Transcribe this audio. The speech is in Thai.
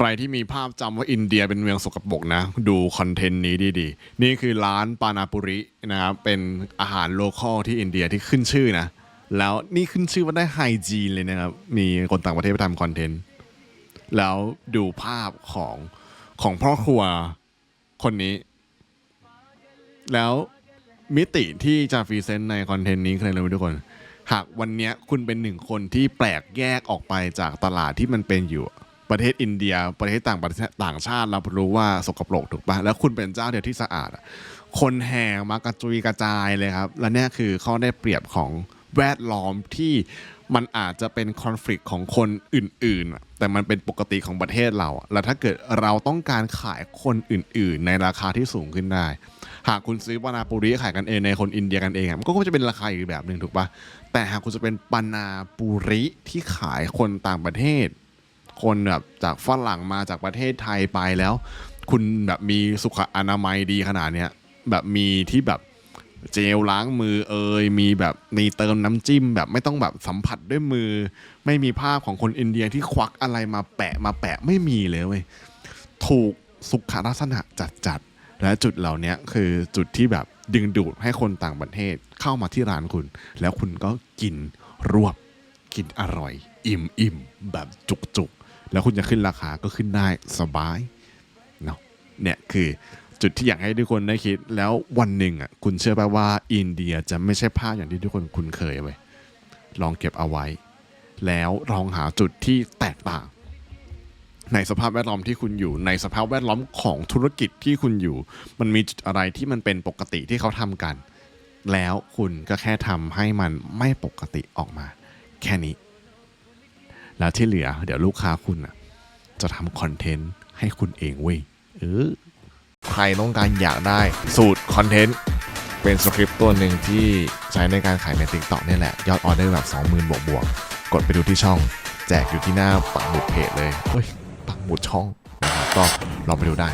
ใครที่มีภาพจำว่าอินเดียเป็นเมืองสกปรกนะ ดูคอนเทนต์นี้ดีๆ นี่คือร้านปานาปุรินะครับ เป็นอาหารโลคอลที่อินเดียที่ขึ้นชื่อนะ แล้วนี่ขึ้นชื่อว่าได้ไฮจีนเลยนะครับ มีคนต่างประเทศไปทำคอนเทนต์ แล้วดูภาพของของพ่อครัวคนนี้ แล้วมิติที่จะฟรีเซนต์ในคอนเทนต์นี้ใครรู้ไหมทุกคน หากวันนี้คุณเป็นหนึ่งคนที่แปลกแยกออกไปจากตลาดที่มันเป็นอยู่ ประเทศอินเดีย ประเทศต่างประเทศต่างชาติเรารู้ว่าสกปรกถูกปะแล้วคุณเป็นเจ้าเดียวที่สะอาด คนแห่มากระจุยกระจายเลยครับ และนี่คือข้อได้เปรียบของแวดล้อมที่มันอาจจะเป็นคอน FLICT ของคนอื่นๆอะแต่มันเป็นปกติของประเทศเรา แล้วถ้าเกิดเราต้องการขายคนอื่น ๆ ในราคาที่สูงขึ้นได้ หากคุณซื้อปานาปุริขายกันเองในคนอินเดียกันเองมันก็คงจะเป็นราคาอีกแบบหนึ่งถูกปะแต่หากคุณจะเป็นปานาปุริที่ขายคนต่างประเทศ คนแบบจากฝรั่งมาจากประเทศไทยไปแล้ว คุณแบบมีสุขอนามัยดีขนาดเนี้ยแบบมีที่แบบเจลล้างมือเอ่ยมีแบบมีเติมน้ำจิ้ม แบบไม่ต้องแบบสัมผัสด้วยมือ ไม่มีภาพของคนอินเดียที่ควักอะไรมาแปะมาแปะไม่มีเลยเว้ยถูกสุขลักษณะจัดๆและจุดเหล่านี้คือจุดที่แบบดึงดูดให้คนต่างประเทศเข้ามาที่ร้านคุณ แล้วคุณก็กินรวบกินอร่อย อิ่มอิ่มแบบจุกจุกๆ แล้วคุณจะขึ้นราคาก็ขึ้นได้สบายเนาะเนี่ยคือจุดที่อยากให้ทุกคนได้คิดแล้ววันหนึ่งอะคุณเชื่อป่ะว่าอินเดียจะไม่ใช่ภาพอย่างที่ทุกคนคุ้นเคยไว้ลองเก็บเอาไว้ แล้วลองหาจุดที่แตกต่าง ในสภาพแวดล้อมที่คุณอยู่ ในสภาพแวดล้อมของธุรกิจที่คุณอยู่ มันมีจุดอะไรที่มันเป็นปกติที่เขาทำกัน แล้วคุณก็แค่ทำให้มันไม่ปกติออกมา แค่นี้ แล้วที่เหลือเดี๋ยวลูกค้าคุณอะ จะทำคอนเทนต์ให้คุณเองเว้ยเออใครต้องการอยากได้สูตรคอนเทนต์เป็นสคริปต์ตัวหนึ่งที่ใช้ในการขายใน t ิ k t o k นี่แหละ ยอดออเดอร์แบบ 20,000 บวกบวกๆกดไปดูที่ช่อง แจกอยู่ที่หน้าปักหมุดเพจเลยเฮ้ยปักหมุดช่องนะครับก็ลองไปดูได้